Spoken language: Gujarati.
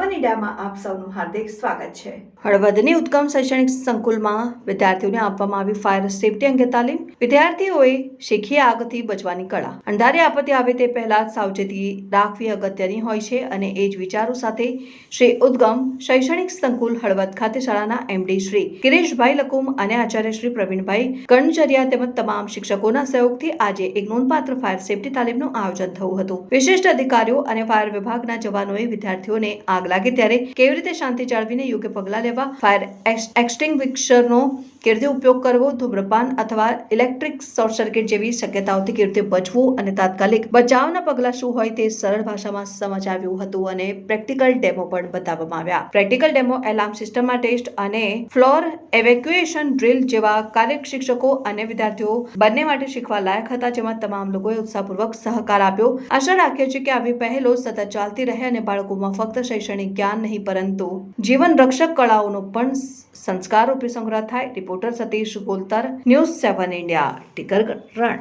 મીડિયામાં આપ સૌનું હાર્દિક સ્વાગત છે. હળવદની ઉત્તમ શૈક્ષણિક સંકુલમાં વિદ્યાર્થીઓને આપવામાં આવી ફાયર સેફટી અંગે તાલીમ. વિદ્યાર્થીઓએ શીખી આગથી બચવાની કળા. અંધારે આપત્તિ આવે તે પહેલા સાવચેતી રાખવી અગત્યની હોય છે અને એ જ વિચારો સાથે શ્રી ઉદ્ગમ શૈક્ષણિક સંકુલ હળવદ ખાતે શાળાના એમડી શ્રી કિરીશભાઈ લકુમ અને આચાર્ય શ્રી પ્રવીણભાઈ કણજરિયા તેમજ તમામ શિક્ષકોના સહયોગથી આજે એક નોંધપાત્ર ફાયર સેફટી તાલીમનું આયોજન થયું હતું. વિશિષ્ટ અધિકારીઓ અને ફાયર વિભાગના જવાનોએ વિદ્યાર્થીઓને આગ લાગે ત્યારે કેવી રીતે શાંતિ જાળવીને યોગ્ય પગલાં લેવા? ફાયર એક્સટિંગ્વિશરનો કેવી રીતે ઉપયોગ કરવો, ધૂમ્રપાન અથવા ઇલેક્ટ્રિક શોર્ટ સર્કિટ જેવી શક્યતાઓથી કીર્તિ બચવું અને તાત્કાલિક બચાવના પગલાં શું હોય તે સરળ ભાષામાં સમજાવ્યું હતું અને પ્રેક્ટિકલ ડેમો પણ બતાવવામાં આવ્યા. પ્રેક્ટિકલ ડેમો એલાર્મ સિસ્ટમમાં ટેસ્ટ અને ફ્લોર એવેક્યુએશન ડ્રીલ જેવા કાર્ય શિક્ષકો અને વિદ્યાર્થીઓ બંને માટે શીખવા લાયક હતા, જેમાં તમામ લોકોએ ઉત્સાહપૂર્વક સહકાર આપ્યો. આશા રાખીએ છીએ કે આવી પહેલો સતત ચાલતી રહે અને બાળકોમાં ફક્ત શૈક્ષણિક જ્ઞાન નહીં, પરંતુ જીવન રક્ષક કળાઓનો પણ સંસ્કાર રૂપે સંગ્રહ થાય. रिपोर्टर सतीश बोलतार न्यूज सेव्हन इंडिया टिकरगड रण.